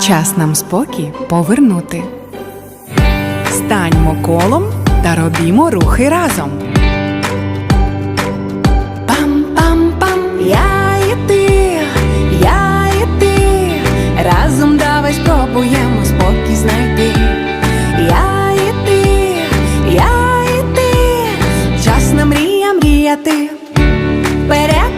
Час нам спокій повернути. Станьмо колом та робімо рухи разом. Пам-пам-пам, я і ти, я і ти, разом давай спробуємо спокій знайти. Я і ти, я і ти, час на мрія мріяти, вперед